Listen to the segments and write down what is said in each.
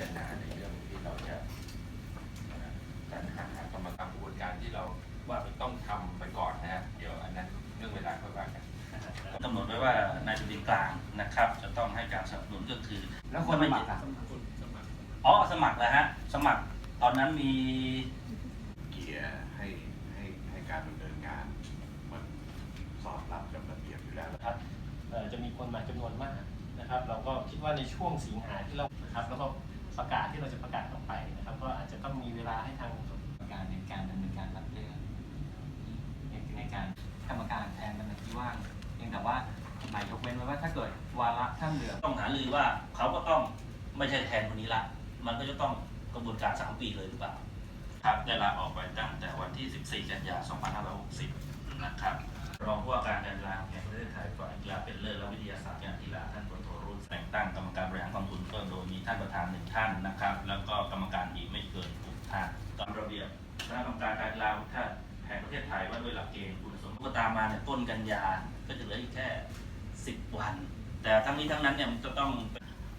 จารณาในเรื่องที่เราจะเอ่อการหากรรมการกระบวนการที่เราว่าต้องทำไปก่อนนะฮะเดี๋ยวอันนั้นเรื่องเวลาค่อยว่ากันกำหนดไว้ว่านายจุลินกลางนะครับ จะต้องให้การสนับสนุนก็คือ แล้วคนสมัครอะอ๋อสมัครแล้วฮะ สมัครตอนนั้นมีเกียร์ให้ให้ให้การดำเนินงาน มันสอดรับกับระเบียบอยู่แล้วนะครับเอ่อจะมีคนมาจำนวนมากนะครับ เราก็คิดว่าในช่วงสิงหาที่เรานะครับแล้วก็ ประกาศที่เราจะประกาศออกไปนะครับ ก็อาจจะต้องมีเวลาให้ทางการในการดำเนินการรับเรื่องในในการกรรมการแทนตำแหน่งที่ว่างเพียงแต่ว่าหมายยกเว้นไว้ว่าถ้าเกิดวาระท่านเหลือต้องหารือว่าเขาก็ต้องไม่ใช่แทนคนนี้ละ มันก็จะต้องกระบวนการ 3 ปีเลยหรือเปล่า ครับได้ลาออกไปตั้งแต่วันที่ 14 กันยายน 2560 นะครับ รองผู้ว่าการการกีฬาแห่งประเทศไทยฝ่ายกีฬาเป็นเลิศและวิทยาศาสตร์การกีฬา หนึ่งท่านนะครับ แล้วก็กรรมการอีกไม่เกินหกท่านตามระเบียบคณะกรรมการการกีฬาท่านแห่งประเทศไทยว่าด้วยหลักเกณฑ์คุณสมบัติก็ตามมาเนี่ยต้นกันยาก็จะเหลืออีกแค่10วัน แต่ทั้งนี้ทั้งนั้นเนี่ยมันจะต้อง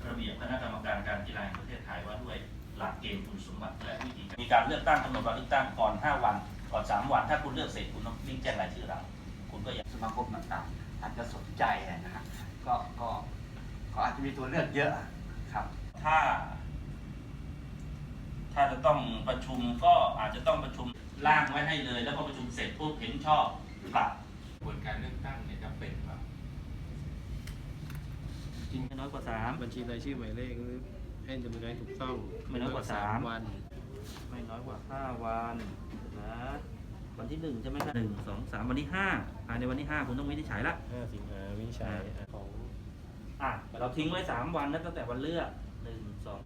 ระเบียบคณะกรรมการการกีฬาแห่งประเทศไทยว่าด้วยหลักเกณฑ์คุณสมบัติและวิธีมีการเลือกตั้งกำหนดวันเลือกตั้งก่อน5วันก่อน3วันถ้าคุณเลือกเสร็จคุณต้องรีบแจ้งรายชื่อเราคุณก็ยังสมาคมต่างๆอาจจะสนใจนะฮะก็ก็ก็อาจจะมีตัวเลือกเยอะครับ ถ้า ถ้าจะต้องประชุมก็อาจจะต้องประชุมร่างไว้ให้เลย แล้วก็ประชุมเสร็จปุ๊บเห็นชอบปรับกระบวนการเลือกตั้งเนี่ยจำเป็นครับจริงไม่น้อยกว่าสามบัญชีรายชื่อหมายเลขให้ดำเนินการถูกต้องไม่น้อยกว่าสามวัน ไม่น้อยกว่าห้าวันนะวันที่หนึ่งใช่ไหมครับหนึ่งสองสามวันที่ห้าภายในวันที่ห้าคุณต้องวินิจฉัยละ5สิงหาวินิจฉัยของ อะเราทิ้งไว้สามวันนะตั้งแต่วันเลือก หนึ่งสอง